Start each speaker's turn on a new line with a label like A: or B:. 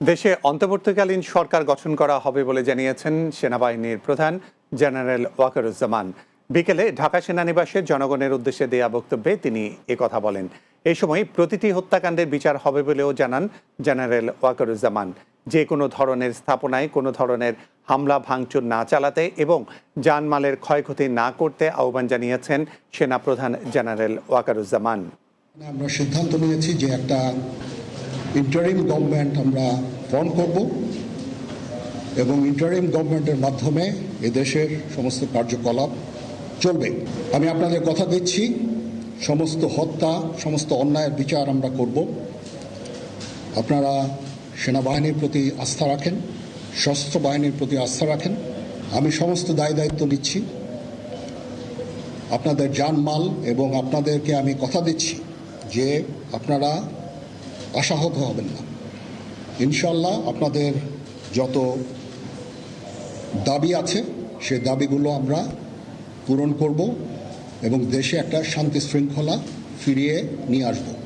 A: দেশে অন্তর্বর্তীকালীন সরকার গঠন করা হবে বলে জানিয়েছেন সেনাবাহিনীর প্রধান জেনারেল ওয়াকারুজ্জামান। বিকেলে ঢাকা সেনানিবাসে জনগণের উদ্দেশ্যে দেয়া বক্তব্যে তিনি কথা বলেন। এই সময় প্রতিটি হত্যাকাণ্ডের বিচার হবে বলেও জানান জেনারেল ওয়াকারুজ্জামান। যে কোনো ধরনের স্থাপনায় কোনো ধরনের হামলা, ভাঙচুর না চালাতে এবং জানমালের ক্ষয়ক্ষতি না করতে আহ্বান জানিয়েছেন সেনাপ্রধান জেনারেল ওয়াকারুজ্জামান।
B: আমরা সিদ্ধান্ত নিয়েছি যে একটা ইন্টারিম গভর্নমেন্ট আমরা ফর্ম করব এবং ইন্টারিম গভর্নমেন্টের মাধ্যমে এদেশের সমস্ত কার্যকলাপ চলবে। আমি আপনাদের কথা দিচ্ছি, সমস্ত হত্যা, সমস্ত অন্যায়ের বিচার আমরা করব। আপনারা সেনাবাহিনীর প্রতি আস্থা রাখেন, সশস্ত্র বাহিনীর প্রতি আস্থা রাখেন। আমি সমস্ত দায় দায়িত্ব নিচ্ছি। আপনাদের জানমাল এবং আপনাদেরকে আমি কথা দিচ্ছি যে আপনারা আশাহত হবেন না। ইনশাল্লাহ আপনাদের যত দাবি আছে সে দাবিগুলো আমরা পূরণ করব এবং দেশে একটা শান্তি শৃঙ্খলা ফিরিয়ে নিয়ে আসব।